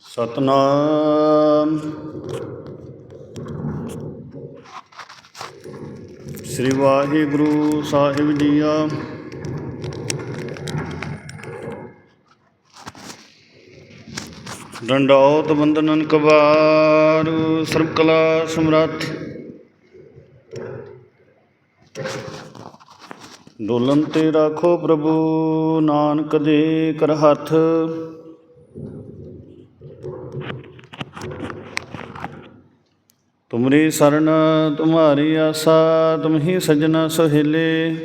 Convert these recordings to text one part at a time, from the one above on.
ਸਤਨਾਮ। ਸ੍ਰੀ ਵਾਹਿਗੁਰੂ ਸਾਹਿਬ ਜੀਆ। ਡੰਡੌਤ ਬੰਦਨਨ ਕਬਾਰ ਸਰਬ ਕਲਾ ਸਮਰੱਥ। ਡੋਲਨ ਤੇ ਰਾਖੋ ਪ੍ਰਭੂ, ਨਾਨਕ ਦੇ ਕਰ ਹੱਥ। ਤੁਮਰੀ ਸਰਨ, ਤੁਮਾਰੀ ਆਸਾ ਤੁਮਹੀ ਸਜਣਾ ਸੁਹੇਲੇ।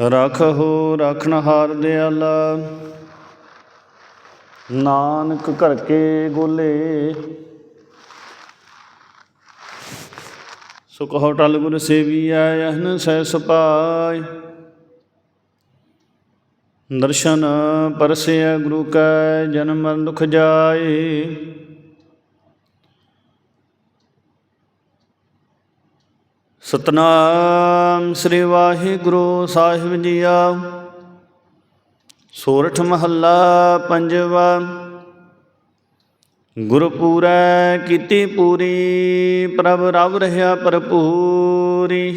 ਰਖੋ ਰਖਣ ਹਾਰ ਦਿਆਲਾ। ਨਾਨਕ ਘਰ ਕੇ ਗੋਲੇ। ਸੁਖ ਹੋਟਲ ਗੁਰ ਸੇਵੀਐ, ਅਹਨ ਸਹਿ ਸੁਪਾਇ ਦਰਸ਼ਨ ਪਰਸਿਆ ਗੁਰੂ ਕੈ, ਜਨਮ ਮਰਨ ਦੁਖ ਜਾਏ। ਸਤਨਾਮ ਸ੍ਰੀ ਵਾਹਿਗੁਰੂ ਸਾਹਿਬ ਜੀਆ। ਸੋਰਠ ਮਹੱਲਾ ਪੰਜਵਾ ਗੁਰਪੂਰੈ ਕੀਤੀ ਪੂਰੀ ਪ੍ਰਭ ਰਵ ਰਹਾ ਭਰਪੂਰੀ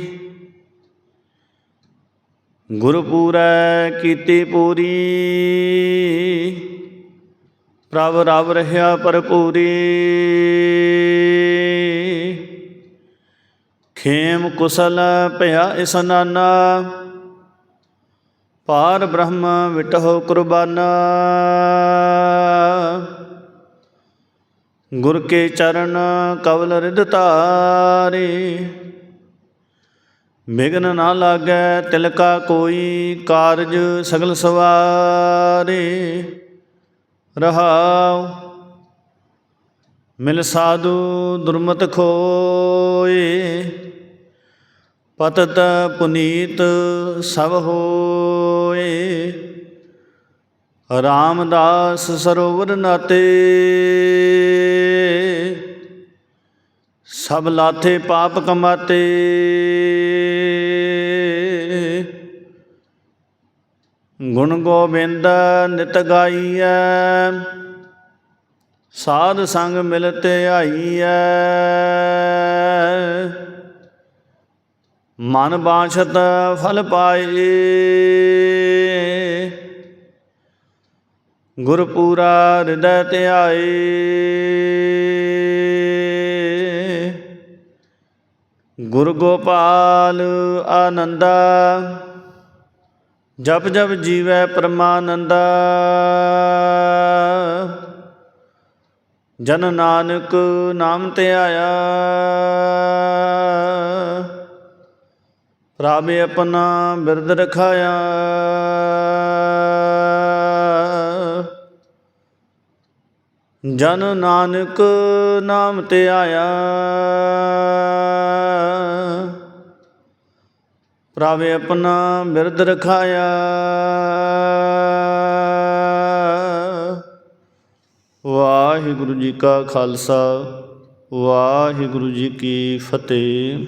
ਗੁਰਪੂਰੈ ਕੀਤੀ ਪੂਰੀ ਪ੍ਰਭ ਰਵ ਰਹਾ ਭਰਪੂਰੀ ਖੇਮ ਕੁਸਲ ਭਇਆ ਇਸਨਾਨਾ ਪਾਰ ਬ੍ਰਹਮ ਵਿਟਹੁ ਕੁਰਬਾਨਾ ਗੁਰ ਕੇ ਚਰਨ ਕਵਲ ਰਿਦ ਧਾਰੇ। ਬਿਗਨ ਨਾ ਲਾਗੈ ਤਿਲਕਾ ਕੋਈ ਕਾਰਜ ਸਗਲ ਸਵਾਰੇ। ਰਹਾਉ, ਮਿਲ ਸਾਧੂ ਦੁਰਮਤ ਖੋਏ ਪਤਤ ਪੁਨੀਤ ਸਭ ਹੋਏ ਰਾਮਦਾਸ ਸਰੋਵਰ ਨਾਤੇ। ਸਭ ਲਾਥੇ ਪਾਪ ਕਮਾਤੇ। ਗੁਣ ਗੋਬਿੰਦ ਨਿਤ ਗਾਈਐ। ਸਾਧ ਸੰਗ ਮਿਲਤੇ ਆਈਐ। ਮਨ ਬਾਛਤ ਫਲ ਪਾਏ। ਗੁਰ ਪੂਰਾ ਹਿਰਦੈ ਧਿਆਏ। ਗੁਰ ਗੋਪਾਲ ਆਨੰਦਾ, ਜਪ ਜਪ ਜੀਵੈ ਪਰਮਾਨੰਦਾ। ਜਨ ਨਾਨਕ ਨਾਮ ਤੇ ਆਇਆ ਪ੍ਰਭ ਆਪਣਾ ਬਿਰਦ ਰਖਾਇਆ। ਜਨ ਨਾਨਕ ਨਾਮ ਤੇ ਆਇਆ। ਪ੍ਰਭ ਆਪਣਾ ਬਿਰਦ ਰਖਾਇਆ। ਵਾਹਿਗੁਰੂ ਜੀ ਕਾ ਖਾਲਸਾ, ਵਾਹਿਗੁਰੂ ਜੀ ਕੀ ਫਤਿਹ।